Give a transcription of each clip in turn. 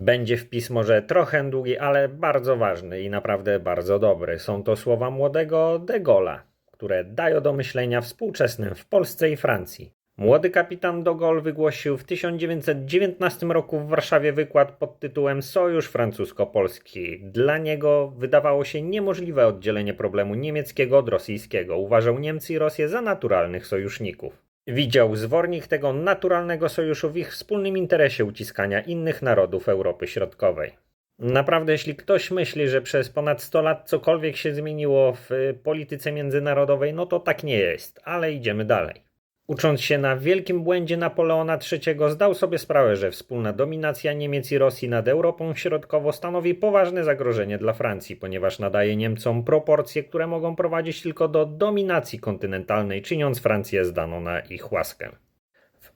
Będzie wpis może trochę długi, ale bardzo ważny i naprawdę bardzo dobry. Są to słowa młodego De Gaulle'a, które dają do myślenia współczesnym w Polsce i Francji. Młody kapitan de Gaulle wygłosił w 1919 roku w Warszawie wykład pod tytułem Sojusz francusko-polski. Dla niego wydawało się niemożliwe oddzielenie problemu niemieckiego od rosyjskiego. Uważał Niemcy i Rosję za naturalnych sojuszników. Widział zwornik tego naturalnego sojuszu w ich wspólnym interesie uciskania innych narodów Europy Środkowej. Naprawdę, jeśli ktoś myśli, że przez ponad 100 lat cokolwiek się zmieniło w polityce międzynarodowej, no to tak nie jest, ale idziemy dalej. Ucząc się na wielkim błędzie Napoleona III, zdał sobie sprawę, że wspólna dominacja Niemiec i Rosji nad Europą Środkowo stanowi poważne zagrożenie dla Francji, ponieważ nadaje Niemcom proporcje, które mogą prowadzić tylko do dominacji kontynentalnej, czyniąc Francję zdaną na ich łaskę.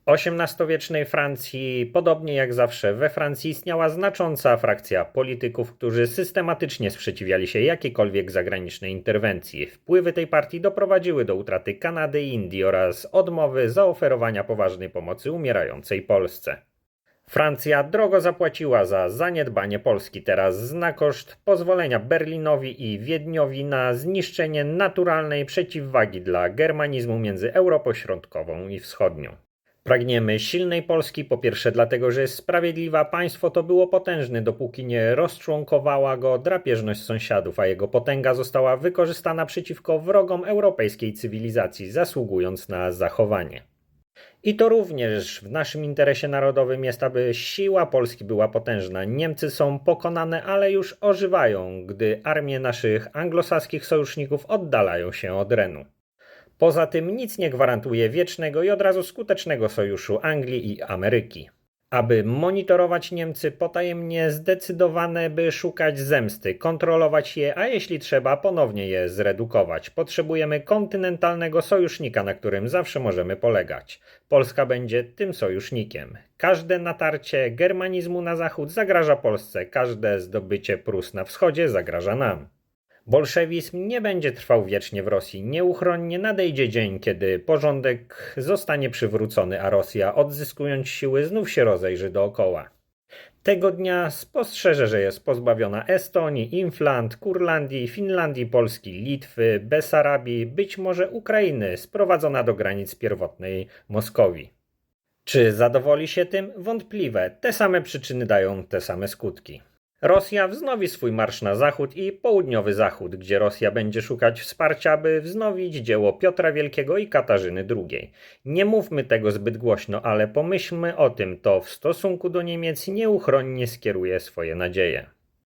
XVIII-wiecznej Francji, podobnie jak zawsze we Francji, istniała znacząca frakcja polityków, którzy systematycznie sprzeciwiali się jakiejkolwiek zagranicznej interwencji. Wpływy tej partii doprowadziły do utraty Kanady i Indii oraz odmowy zaoferowania poważnej pomocy umierającej Polsce. Francja drogo zapłaciła za zaniedbanie Polski. Teraz zna koszt pozwolenia Berlinowi i Wiedniowi na zniszczenie naturalnej przeciwwagi dla germanizmu między Europą Środkową i Wschodnią. Pragniemy silnej Polski, po pierwsze dlatego, że jest sprawiedliwa, państwo to było potężne, dopóki nie rozczłonkowała go drapieżność sąsiadów, a jego potęga została wykorzystana przeciwko wrogom europejskiej cywilizacji, zasługując na zachowanie. I to również w naszym interesie narodowym jest, aby siła Polski była potężna. Niemcy są pokonane, ale już ożywają, gdy armie naszych anglosaskich sojuszników oddalają się od Renu. Poza tym nic nie gwarantuje wiecznego i od razu skutecznego sojuszu Anglii i Ameryki. Aby monitorować Niemcy potajemnie zdecydowane, by szukać zemsty, kontrolować je, a jeśli trzeba, ponownie je zredukować. Potrzebujemy kontynentalnego sojusznika, na którym zawsze możemy polegać. Polska będzie tym sojusznikiem. Każde natarcie germanizmu na zachód zagraża Polsce, każde zdobycie Prus na wschodzie zagraża nam. Bolszewizm nie będzie trwał wiecznie w Rosji. Nieuchronnie nadejdzie dzień, kiedy porządek zostanie przywrócony, a Rosja, odzyskując siły, znów się rozejrzy dookoła. Tego dnia spostrzeże, że jest pozbawiona Estonii, Infland, Kurlandii, Finlandii, Polski, Litwy, Besarabii, być może Ukrainy, sprowadzona do granic pierwotnej Moskowii. Czy zadowoli się tym? Wątpliwe. Te same przyczyny dają te same skutki. Rosja wznowi swój marsz na zachód i południowy zachód, gdzie Rosja będzie szukać wsparcia, by wznowić dzieło Piotra Wielkiego i Katarzyny II. Nie mówmy tego zbyt głośno, ale pomyślmy o tym, to w stosunku do Niemiec nieuchronnie skieruje swoje nadzieje.